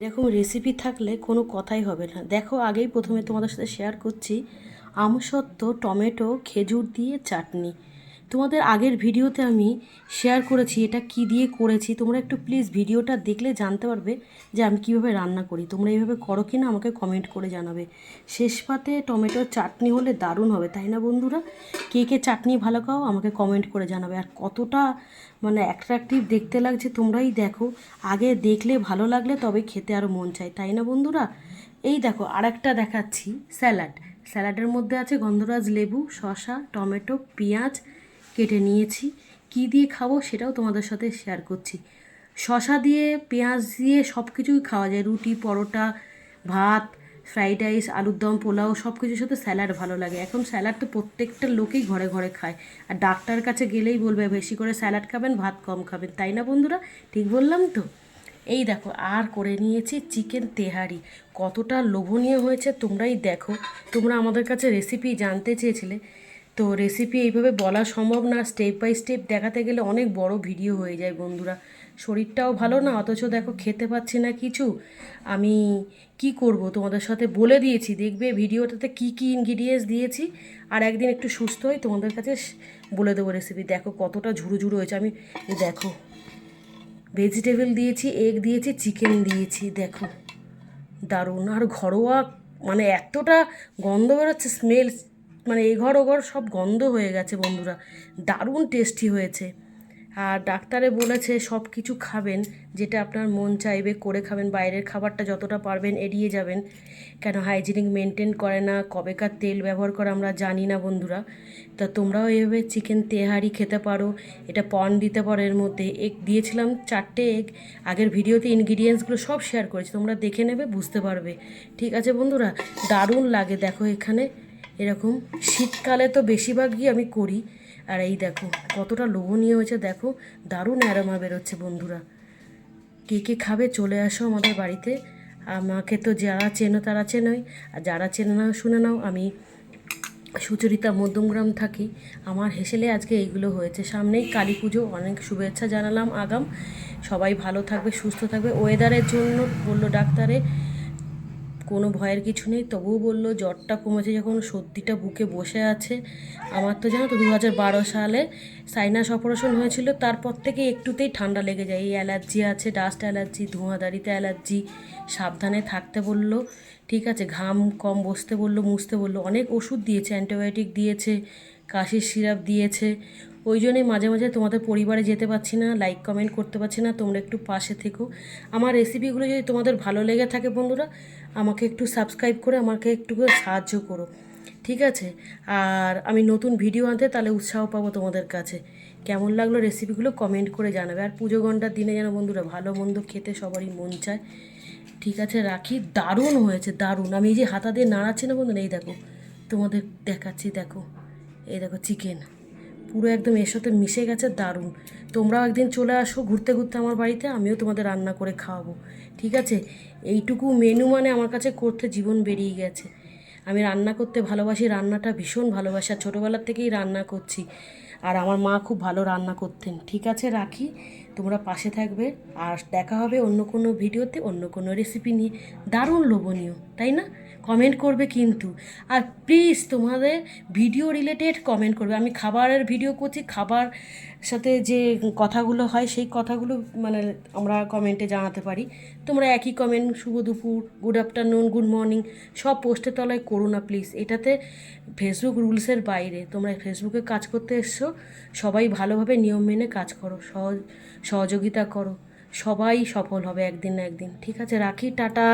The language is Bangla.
এরকম রেসিপি থাকলে কোনো কথাই হবে না। দেখো, আগেই প্রথমে তোমাদের সাথে শেয়ার করছি। আমসত্ত্ব, টমেটো, খেজুর দিয়ে চাটনি। তোমাদের আগের ভিডিওতে আমি শেয়ার করেছি এটা কি দিয়ে করেছি। তোমরা একটু প্লিজ ভিডিওটা দেখলে জানতে পারবে যে আমি কীভাবে রান্না করি। তোমরা এইভাবে করো কি না আমাকে কমেন্ট করে জানাবে। শেষ পাতে টমেটোর চাটনি হলে দারুণ হবে, তাই না বন্ধুরা? কে কে চাটনি ভালো খাও আমাকে কমেন্ট করে জানাবে। আর কতটা মানে অ্যাট্রাকটিভ দেখতে লাগছে তোমরাই দেখো। আগে দেখলে ভালো লাগলে তবে খেতে আরও মন চায়, তাই না বন্ধুরা? এই দেখো আরেকটা দেখাচ্ছি, স্যালাড। স্যালাডের মধ্যে আছে গন্ধরাজ লেবু, শসা, টমেটো, পেঁয়াজ কেটে নিয়েছি। কি দিয়ে খাব সেটাও তোমাদের সাথে শেয়ার করছি। শসা দিয়ে, পেঁয়াজ দিয়ে সব কিছুই খাওয়া যায়। রুটি, পরোটা, ভাত ফ্রাইড রাইস আলুর দম, পোলাও সব কিছুর সাথে স্যালাড ভালো লাগে। এখন স্যালাড তো প্রত্যেকটা লোকেই ঘরে ঘরে খায়। আর ডাক্তার কাছে গেলেই বলবে, বেশি করে স্যালাড খাবেন, ভাত কম খাবেন। তাই না বন্ধুরা? ঠিক বললাম তো? এই দেখো, আর করে নিয়েছি চিকেন তেহারি। কতটা লোভনীয় হয়েছে তোমরাই দেখো। তোমরা আমাদের কাছে রেসিপি জানতে চেয়েছিলে। তো রেসিপি এইভাবে বলা সম্ভব না। স্টেপ বাই স্টেপ দেখাতে গেলে অনেক বড় ভিডিও হয়ে যায় বন্ধুরা। শরীরটাও ভালো না, অথচ দেখো খেতে পাচ্ছি না কিছু। আমি কি করব তোমাদের সাথে বলে দিয়েছি, দেখবে ভিডিওটাতে কি কি ইনগ্রিডিয়েন্টস দিয়েছি। আর একদিন একটু সুস্থ হয়ে তোমাদের কাছে বলে দেবো রেসিপি দেখো কতটা ঝুড়ো ঝুড়ো হয়েছে। আমি দেখো ভেজিটেবল দিয়েছি এগ দিয়েছি চিকেন দিয়েছি, দেখো। দারুণ। আর ঘরোয়া মানে এতটা গন্ধ বেরোচ্ছে স্মেল মানে এ ঘর ও ঘর সব গন্ধ হয়ে গেছে বন্ধুরা। দারুণ টেস্টি হয়েছে। আর ডাক্তারে বলেছে সব কিছু খাবেন, যেটা আপনার মন চাইবে করে খাবেন, বাইরের খাবারটা যতটা পারবেন এড়িয়ে যাবেন। কেন হাইজিনিক মেনটেন করে না, কবেকার তেল ব্যবহার করে আমরা জানি না বন্ধুরা। তা তোমরাও এভাবে চিকেন তেহারি খেতে পারো, এটা পন দিতে পারো এর মধ্যে। এগ দিয়েছিলাম চারটে এগ, আগের ভিডিওতে ইনগ্রিডিয়েন্টসগুলো সব শেয়ার করেছি, তোমরা দেখে নেবে, বুঝতে পারবে। ঠিক আছে বন্ধুরা, দারুণ লাগে, দেখো এখানে। এরকম শীতকালে তো বেশিরভাগই আমি করি। আর এই দেখো, কতটা লোভনীয় হয়েছে, দেখো, দারুণ অ্যারোমা বেরোচ্ছে বন্ধুরা। কে কে খাবে চলে আসো আমাদের বাড়িতে। আমাকে তো যারা চেনো তারা চেনোই। আর যারা চেনে নাও শুনে নাও, আমি সুচরিতা মধ্যমগ্রাম থাকি। আমার হেসেলে আজকে এইগুলো হয়েছে। সামনেই কালী পুজো, অনেক শুভেচ্ছা জানালাম, আগাম। সবাই ভালো থাকবে, সুস্থ থাকবে। ওয়েদারের জন্য বলল ডাক্তারে কোনো ভয়ের কিছু নেই। তবুও বলল, জ্বরটা কমেছে যখন সর্দিটা বুকে বসে আছে। আমার তো জানো তো দু হাজার বারো সালে সাইনাস অপারেশন হয়েছিল। তারপর থেকে একটুতেই ঠান্ডা লেগে যায়। এই অ্যালার্জি আছে ডাস্ট অ্যালার্জি ধোঁয়াদারিতে অ্যালার্জি, সাবধানে থাকতে বলল, ঠিক আছে, ঘাম কম বসতে বলল, মুছতে বলল। অনেক ওষুধ দিয়েছে অ্যান্টিবায়োটিক দিয়েছে, কাশির সিরাপ দিয়েছে। ওই জন্যই মাঝে মাঝে তোমাদের পরিবারে যেতে পারছি না লাইক কমেন্ট করতে পারছি না। তোমরা একটু পাশে থেকো। আমার রেসিপিগুলো যদি তোমাদের ভালো লেগে থাকে বন্ধুরা আমাকে একটু সাবস্ক্রাইব করে আমাকে একটু সাহায্য করো, ঠিক আছে? আর আমি নতুন ভিডিও আনতে তাহলে উৎসাহ পাবো তোমাদের কাছে। কেমন লাগল রেসিপিগুলো কমেন্ট করে জানাবে। আর পুজো ঘণ্টার দিনে যেন বন্ধুরা ভালো মন্দ খেতে সবারই মন চায়। ঠিক আছে, রাখি। দারুণ হয়েছে, দারুণ। আমি এই যে হাতা দিয়ে নাড়াচ্ছি না বন্ধুরা, এই দেখো, তোমাদের দেখাচ্ছি, দেখো। এই দেখো চিকেন পুরো একদম এর সাথে মিশে গেছে, দারুণ। তোমরাও একদিন চলে আসো ঘুরতে ঘুরতে আমার বাড়িতে, আমিও তোমাদের রান্না করে খাওয়াবো। ঠিক আছে? এইটুকু মেনু মানে আমার কাছে করতে জীবন বেরিয়ে গেছে। আমি রান্না করতে ভালোবাসি, রান্নাটা ভীষণ ভালোবাসি, আর ছোটোবেলার থেকেই রান্না করছি। আর আমার মা খুব ভালো রান্না করতেন। ঠিক আছে, রাখি? তোমরা পাশে থাকবে আর দেখা হবে অন্য কোনো ভিডিওতে, অন্য কোনো রেসিপি নিয়ে। দারুণ লোভনীয়, তাই না? কমেন্ট করবে কিন্তু। আর প্লিজ তোমাদের ভিডিও রিলেটেড কমেন্ট করবে। আমি খাবারের ভিডিও করছি, খাবার সাথে যে কথাগুলো হয়, সেই কথাগুলো মানে আমরা কমেন্টে জানাতে পারি। তোমরা একই কমেন্ট শুভ দুপুর গুড আফটারনুন গুড মর্নিং সব পোস্টের তলায় করো না প্লিজ এটাতে ফেসবুক রুলসের বাইরে। তোমরা ফেসবুকে কাজ করতে এসছো, সবাই ভালোভাবে নিয়ম মেনে কাজ করো। সহজ সহযোগিতা করো। সবাই সফল হবে একদিন না একদিন। ঠিক আছে রাখি টাটা।